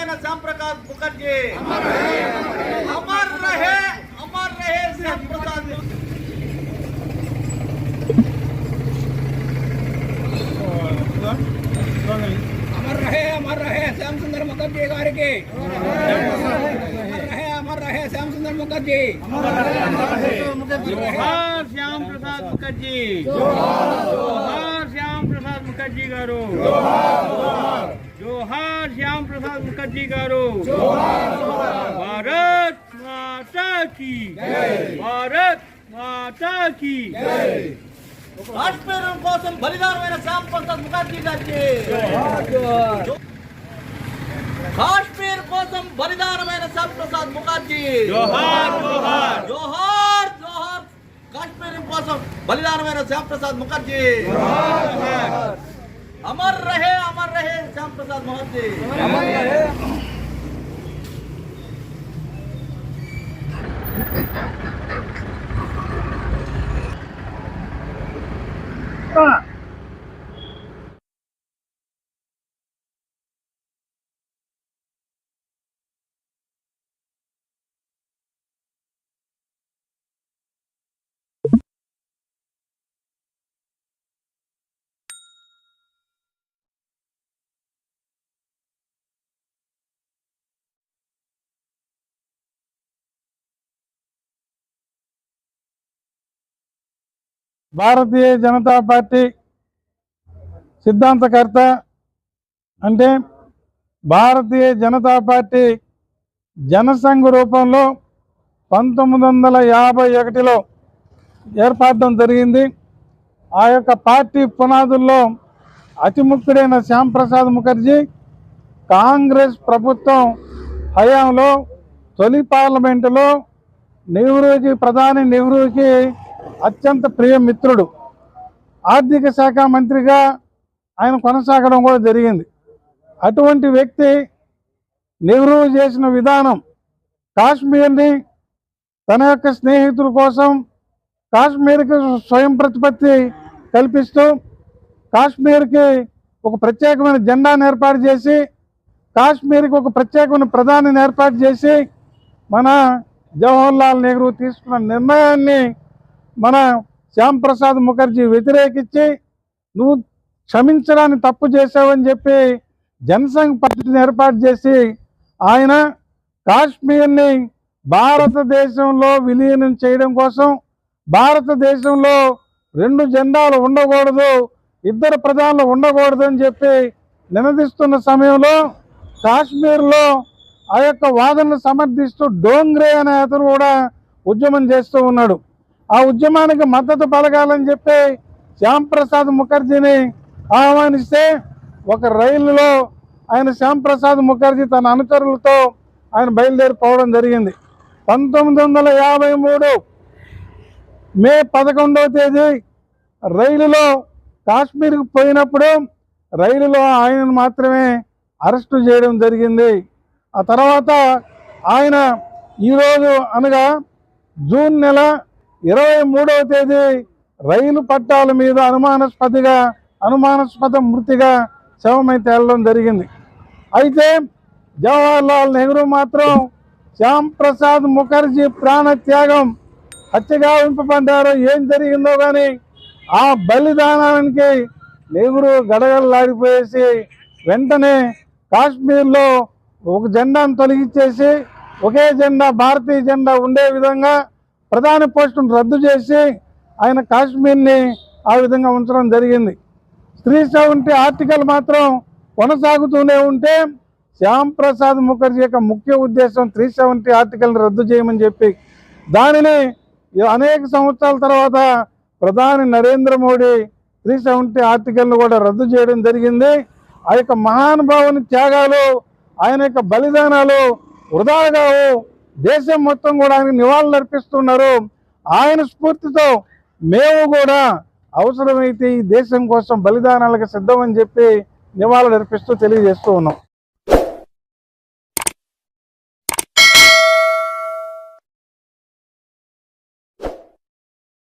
वीरसेना श्याम प्रसाद मुखर्जी। अमर रहे अमर रहे श्याम प्रसाद अमर रहे अमर रहे श्याम सुंदर मुखर्जी रहे अमर रहे श्याम सुंदर मुखर्जी जोहार श्याम प्रसाद मुखर्जी। जोहार श्याम प्रसाद मुखर्जी गारू। ముఖర్జీ గారు జోహార్ శ్యామ్ ప్రసాద్ ముఖర్జీ గారు భారత్ మాతా కీ భారత్ మాతా కీ కాశ్మీరం కోసం బలిదానమైన శ్యామ్ ప్రసాద్ ముఖర్జీ గారికి కాశ్మీర్ కోసం బలిదానమైన శ్యామ్ ప్రసాద్ ముఖర్జీ జోహార్ జోహార్ జోహార్ జోహార్ కాశ్మీర్ కోసం బలిదానమైన శ్యామ్ ప్రసాద్ ముఖర్జీ అమర్ రహే అమర్ రహే శ్యామ్ ప్రసాద్ ముఖర్జీ భారతీయ జనతా పార్టీ సిద్ధాంతకర్త అంటే భారతీయ జనతా పార్టీ జనసంఘ రూపంలో పంతొమ్మిది వందల యాభై ఒకటిలో ఏర్పడడం జరిగింది. ఆ యొక్క పార్టీ పునాదుల్లో అతిముఖ్యుడైన శ్యాంప్రసాద్ ముఖర్జీ కాంగ్రెస్ ప్రభుత్వం హయాంలో తొలి పార్లమెంటులో నెహ్రూజీ ప్రధాని నెహ్రూజీ అత్యంత ప్రియ మిత్రుడు. ఆర్థిక శాఖ మంత్రిగా ఆయన కొనసాగడం కూడా జరిగింది. అటువంటి వ్యక్తి నెహ్రూ చేసిన విధానం కాశ్మీర్ని తన యొక్క స్నేహితుల కోసం కాశ్మీర్కి స్వయం ప్రతిపత్తి కల్పిస్తూ కాశ్మీర్కి ఒక ప్రత్యేకమైన జెండాను ఏర్పాటు చేసి కాశ్మీర్కి ఒక ప్రత్యేకమైన ప్రధానిని ఏర్పాటు చేసి మన జవహర్లాల్ నెహ్రూ తీసుకున్న నిర్ణయాన్ని మన శ్యామ్ ప్రసాద్ ముఖర్జీ వ్యతిరేకించి నువ్వు క్షమించడాన్ని తప్పు చేసావని చెప్పి జనసంఘ్ పార్టీని ఏర్పాటు చేసి ఆయన కాశ్మీర్ని భారతదేశంలో విలీనం చేయడం కోసం భారతదేశంలో రెండు జెండాలు ఉండకూడదు ఇద్దరు ప్రధానులు ఉండకూడదు అని చెప్పి నినదిస్తున్న సమయంలో కాశ్మీర్లో ఆ యొక్క వాదనలు సమర్థిస్తూ డోంగ్రే అనే అతను కూడా ఉద్యమం చేస్తూ ఉన్నాడు. ఆ ఉద్యమానికి మద్దతు పలకాలని చెప్పి శ్యాంప్రసాద్ ముఖర్జీని ఆహ్వానిస్తే ఒక రైలులో ఆయన శ్యాంప్రసాద్ ముఖర్జీ తన అనుచరులతో ఆయన బయలుదేరిపోవడం జరిగింది. పంతొమ్మిది వందల యాభై మూడు మే పదకొండవ తేదీ రైలులో కాశ్మీర్కి పోయినప్పుడు రైలులో ఆయనను మాత్రమే అరెస్టు చేయడం జరిగింది. ఆ తర్వాత ఆయన ఈరోజు అనగా జూన్ నెల ఇరవై మూడవ తేదీ రైలు పట్టాల మీద అనుమానాస్పదిగా అనుమానాస్పద మృతిగా శవమై తేలడం జరిగింది. అయితే జవహర్లాల్ నెహ్రూ మాత్రం శ్యామ్ ప్రసాద్ ముఖర్జీ ప్రాణత్యాగం హత్యగా ఉంపబడ్డారో ఏం జరిగిందో కానీ ఆ బలిదానానికి నెహ్రూ గడగడలాడిపోయేసి వెంటనే కాశ్మీర్లో ఒక జెండాను తొలగించేసి ఒకే జెండా భారతీయ జెండా ఉండే విధంగా ప్రధాని పోస్టును రద్దు చేసి ఆయన కాశ్మీర్ని ఆ విధంగా ఉంచడం జరిగింది. స్త్రీ సెవెంటీ ఆర్టికల్ మాత్రం కొనసాగుతూనే ఉంటే శ్యామ్ ప్రసాద్ ముఖర్జీ యొక్క ముఖ్య ఉద్దేశం త్రీ సెవెంటీ ఆర్టికల్ని రద్దు చేయమని చెప్పి దానిని అనేక సంవత్సరాల తర్వాత ప్రధాని నరేంద్ర మోడీ త్రీ సెవెంటీ ఆర్టికల్ను కూడా రద్దు చేయడం జరిగింది. ఆ యొక్క మహానుభావుని త్యాగాలు ఆయన యొక్క బలిదానాలు వృధాగా దేశం మొత్తం కూడా ఆయనకు నివాళులు అర్పిస్తున్నారు. ఆయన స్ఫూర్తితో మేము కూడా అవసరమైతే ఈ దేశం కోసం బలిదానాలకు సిద్ధమని చెప్పి నివాళులు అర్పిస్తూ తెలియజేస్తూ ఉన్నాం.